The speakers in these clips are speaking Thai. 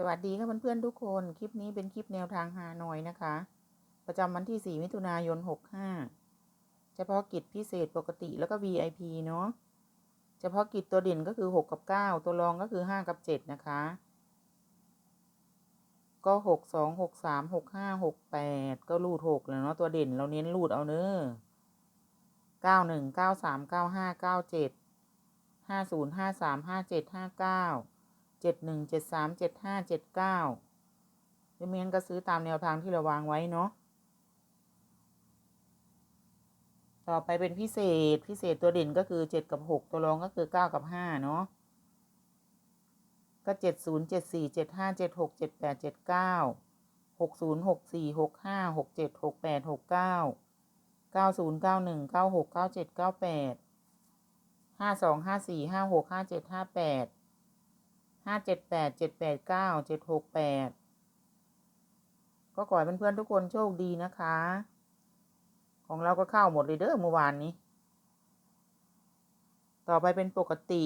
สวัสดีค่ะเพื่อนๆทุกคน คลิปนี้เป็นคลิปแนวทางฮานอยนะคะ ประจำวันที่ 4 มิถุนายน 65 เฉพาะกิจพิเศษปกติแล้วก็ VIP เนาะ เฉพาะกิจตัวเด่นก็คือ 6 กับ 9 ตัวรองก็คือ 5 กับ 7 นะคะ ก็ 6 2 6 3 6 5 6 8 ก็รูด6เลยเนาะตัวเด่นเราเน้นรูดเอาเนอะ9 1 9 3 9 5 9 7 5 0 5 3 5 7 5 9 เจ็ดหนึ่งเจ็ดสามเจ็ดห้าเจ็ดเก้าหรือไม่งั้นก็ซื้อตามแนวทางที่เราวางไว้เนาะต่อไปเป็นพิเศษพิเศษตัวเด่นก็คือเจ็ดกับหกตัวรองก็คือเก้ากับห้าเนาะก็เจ็ดศูนย์เจ็ดสี่เจ็ดห้าเจ็ดหกเจ็ดแปดเจ็ดเก้าหกศูนย์หกสี่หกห้าหกเจ็ดหกแปดหกเก้าเก้าศูนย์เก้าหนึ่งเก้าหกเก้าเจ็ดเก้าแปดห้าสองห้าสี่ห้าหกห้าเจ็ดห้าแปด ห้าเจ็ดแปดเจ็ดแปดเก้าเจ็ดหกแปดก็ขอให้เพื่อนๆทุกคนโชคดีนะคะ ของเราก็เข้าหมดเลยเด้อเมื่อวานนี้ ต่อไปเป็นปกติ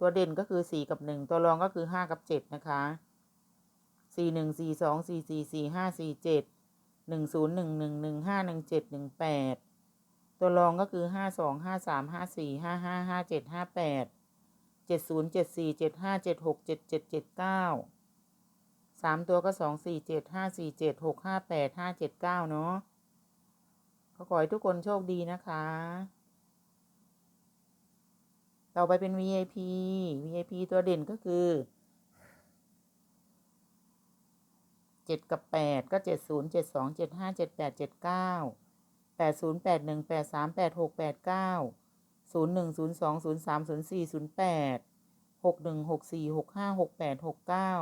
ตัวเด่นก็คือสี่กับหนึ่งตัวรองก็คือห้ากับเจ็ดนะคะสี่หนึ่งสี่สองสี่สี่สี่ห้าสี่เจ็ดหนึ่งศูนย์หนึ่งหนึ่งหนึ่งห้าหนึ่งเจ็ดหนึ่งแปดตัวรองก็คือห้าสองห้าสามห้าสี่ห้าห้าห้าเจ็ดห้าแปด เจ็ดศูนย์เจ็ดสี่เจ็ดห้าเจ็ดหกเจ็ดเจ็ดเจ็ดเก้าสามตัวก็สองสี่เจ็ดห้าสี่เจ็ดหกห้าแปดห้าเจ็ดเก้าเนาะก็ขอให้ทุกคนโชคดีนะคะ ต่อไปเป็น VIP VIP ตัวเด่นก็คือเจ็ดกับแปดก็เจ็ดศูนย์เจ็ดสองเจ็ดห้าเจ็ดแปดเจ็ดเก้าแปดศูนย์แปดหนึ่งแปดสามแปดหกแปดเก้า ศูนย์หนึ่งศูนย์สองศูนย์สามศูนย์สี่ศูนย์แปดหกหนึ่งหกสี่หกห้าหกแปดหกเก้า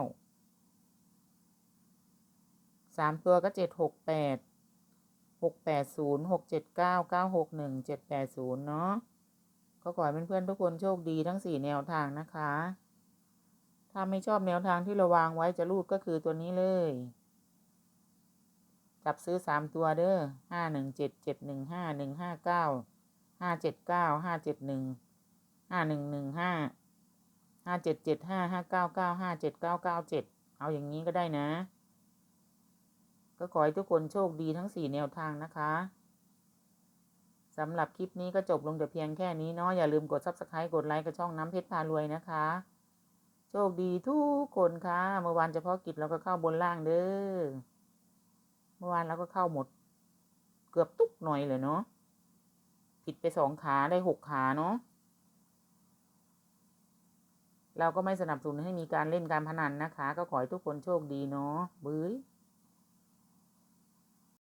สามตัวก็เจ็ดหกแปดหกแปดศูนย์หกเจ็ดเก้าเก้าหกหนึ่งเจ็ดแปดศูนย์เนาะก็ขอให้เพื่อนๆทุกคนโชคดีทั้งสี่แนวทางนะคะ ถ้าไม่ชอบแนวทางที่เราวางไว้จะรูดก็คือตัวนี้เลยจับซื้อสามตัวเด้อห้าหนึ่งเจ็ดเจ็ดหนึ่งห้าหนึ่งห้าเก้า ห้าเจ็ดเก้าห้าเจ็ดหนึ่งห้าหนึ่งหนึ่งห้าห้าเจ็ดเจ็ดห้าห้าเก้าเก้าห้าเจ็ดเก้าเก้าเจ็ดเอาอย่างนี้ก็ได้นะ ก็ขอให้ทุกคนโชคดีทั้งสี่แนวทางนะคะสำหรับคลิปนี้ก็จบลงแต่เพียงแค่นี้เนาะอย่าลืมกด subscribe กดไลค์กับช่องน้ำเพชรพารวยนะคะ โชคดีทุกคนค่ะ เมื่อวานเฉพาะกิจเราก็เข้าบนล่างเด้อเมื่อวานเราก็เข้าหมด เกือบตุกหน่อยเลยเนาะ ผิดไปสองขาได้หกขาเนาะเราก็ไม่สนับสนุนให้มีการเล่นการพนันนะคะ ก็ขอให้ทุกคนโชคดีเนาะบื้ย